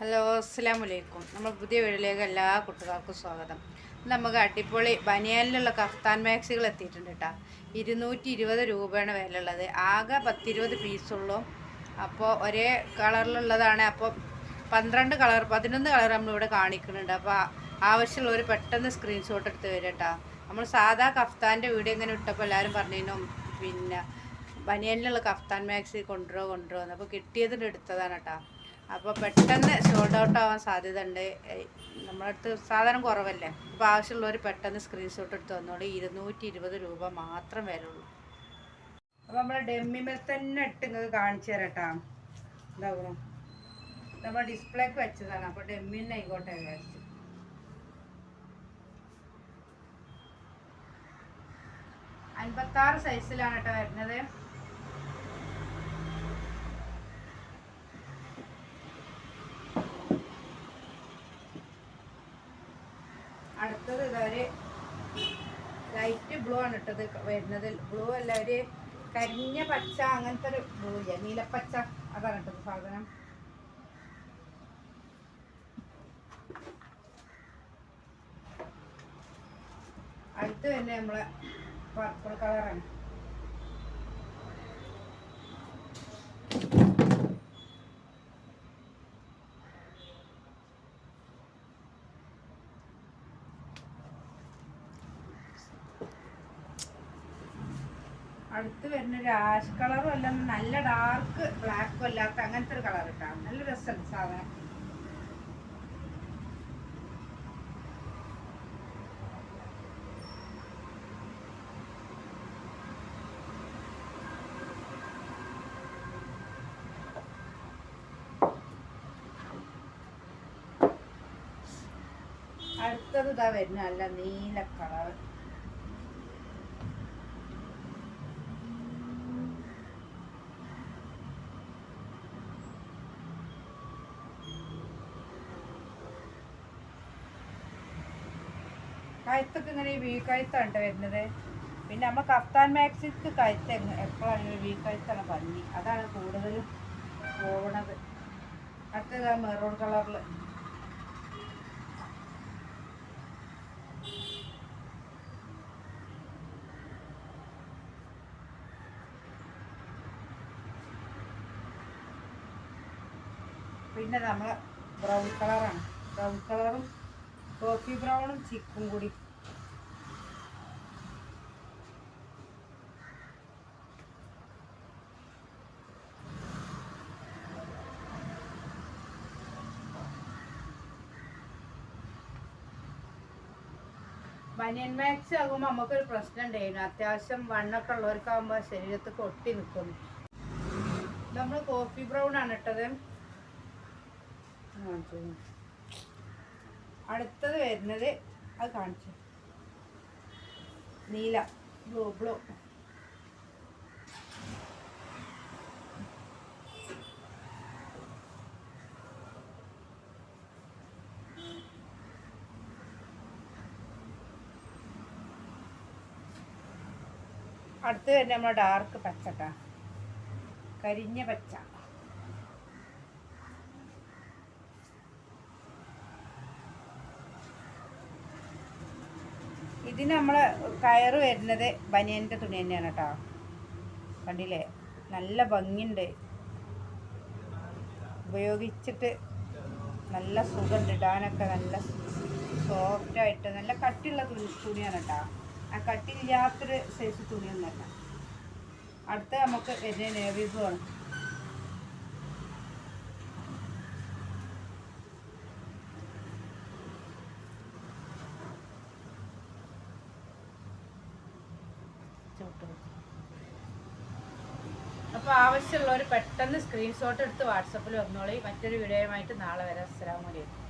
Hello അസ്സാം വലൈക്കും നമ്മൾ പുതിയ വീട്ടിലേക്ക് എല്ലാ കുട്ടികൾക്കും സ്വാഗതം. നമുക്ക് അടിപൊളി ബനിയാനിലുള്ള കഫ്താൻ മാക്സികൾ എത്തിയിട്ടുണ്ട് കേട്ടോ. ഇരുന്നൂറ്റി ഇരുപത് രൂപയാണ് വിലയുള്ളത്. ആകെ പത്തിരുപത് പീസുള്ളൂ അപ്പോൾ ഒരേ കളറിലുള്ളതാണ്. അപ്പോൾ പന്ത്രണ്ട് കളർ പതിനൊന്ന് കളർ നമ്മളിവിടെ കാണിക്കുന്നുണ്ട്. അപ്പോൾ ആവശ്യമുള്ളവർ പെട്ടെന്ന് സ്ക്രീൻഷോട്ട് എടുത്ത് വരും കേട്ടോ. നമ്മൾ സാധാ കഫ്താന്റെ വീഡിയോ ഇങ്ങനെ ഇട്ടപ്പോൾ എല്ലാവരും പറഞ്ഞു പിന്നെ ബനിയാനിലുള്ള കഫ്താൻ മാക്സി കൊണ്ടുവരുമോ കൊണ്ടുവരുമോ അപ്പോൾ കിട്ടിയതിന് എടുത്തതാണ് കേട്ടോ. അപ്പോൾ പെട്ടെന്ന് സോൾഡ് ഔട്ട് ആവാൻ സാധ്യത ഉണ്ട് നമ്മളടുത്ത് സാധനം കുറവല്ലേ? അപ്പോൾ ആവശ്യമുള്ളവർ പെട്ടെന്ന് സ്ക്രീൻഷോട്ട് എടുത്ത് വന്നോളൂ ഇരുന്നൂറ്റി ഇരുപത് രൂപ മാത്രം വരുള്ളൂ അപ്പോൾ നമ്മൾ ഡെമ്മിമേൽ തന്നെ ഇട്ട് നിങ്ങൾക്ക് കാണിച്ചു തരട്ടാ. കേട്ടോ എന്താ നമ്മൾ ഡിസ്പ്ലേക്ക് വെച്ചതാണ്. അപ്പോൾ ഡെമ്മിന് ആയിക്കോട്ടെ വിചാരിച്ചു. അൻപത്താറ് സൈസിലാണ് കേട്ടോ വരുന്നത്. അടുത്തത് ഇതൊരു? ലൈറ്റ് ബ്ലൂ ആണ് ഇട്ടത് വരുന്നത് ബ്ലൂ അല്ല ഒരു കരിഞ്ഞ പച്ച അങ്ങനത്തെ ഒരു ബ്ലൂ ഇല്ല? നീലപ്പച്ച അതാണ് ഇട്ടത് സാധനം. അടുത്ത് തന്നെ നമ്മളെ പർപ്പിൾ കളറാണ് അടുത്ത് വരുന്ന ഒരു ആഷ് കളറും അല്ല നല്ല ഡാർക്ക് ബ്ലാക്കും അല്ലാത്ത അങ്ങനത്തെ ഒരു കളർ ഇട്ടാണ് നല്ല രസമുണ്ട് സാധനം. അടുത്തത് ഇതാ വരുന്ന നല്ല നീല കളർ കഴുത്തൊക്കെ ഇങ്ങനെ ഈ വീ കഴുത്താണ് ട്ടോ വരുന്നത്? പിന്നെ നമ്മൾ കഫ്താൻ മാക്സിക്ക് കഴുത്ത് എപ്പോഴാണ് വീ കഴുത്താണ് ഭംഗി അതാണ് കൂടുതലും പോകണത് അടുത്തത് മെറൂൺ കളറിൽ. പിന്നെ നമ്മൾ ബ്രൗൺ കളറാണ്. ബ്രൗൺ കളറും കോഫി ബ്രൗണും ചിക്കും കൂടി ബനിയൻ മാക്സ് ആകുമ്പോൾ നമുക്കൊരു പ്രശ്നം ഉണ്ടായിരുന്നു. അത്യാവശ്യം വണ്ണൊക്കെ ഉള്ളവർക്കാകുമ്പോൾ ശരീരത്ത് കൊട്ടി നിൽക്കുന്നു നമ്മൾ കോഫി ബ്രൗൺ ആണ് ഇട്ടത്. കാണിച്ചു അടുത്തത് വരുന്നത് അത് കാണിച്ചു. നീല ബ്ലൂ ബ്ലൂ അടുത്ത് തന്നെ നമ്മുടെ ഡാർക്ക് പച്ചട്ടാ. കരിഞ്ഞ പച്ച. ഇതിന് നമ്മൾ കയറ് വരുന്നത് ബനിയന്റെ തുണി തന്നെയാണ് കേട്ടോ. കണ്ടില്ലേ? നല്ല ഭംഗിയുണ്ട്. ഉപയോഗിച്ചിട്ട് നല്ല സുഖമുണ്ട്. ഇടാനൊക്കെ നല്ല സോഫ്റ്റായിട്ട് നല്ല കട്ടിയുള്ള തുണി തുണിയാണ് കേട്ടോ. ആ കട്ടിയില്ലാത്തൊരു സൈസ് തുണിയൊന്നുമല്ല അടുത്ത നമുക്ക് വരുന്ന നേവി ബ്ലൂ ആണ്. അപ്പോൾ ആവശ്യമുള്ളവർ പെട്ടെന്ന് സ്ക്രീൻഷോട്ട് എടുത്ത് വാട്സപ്പിൽ വന്നോളി. മറ്റൊരു വീഡിയോയുമായിട്ട് നാളെ വരാം. അസ്സലാമു അലൈക്കും.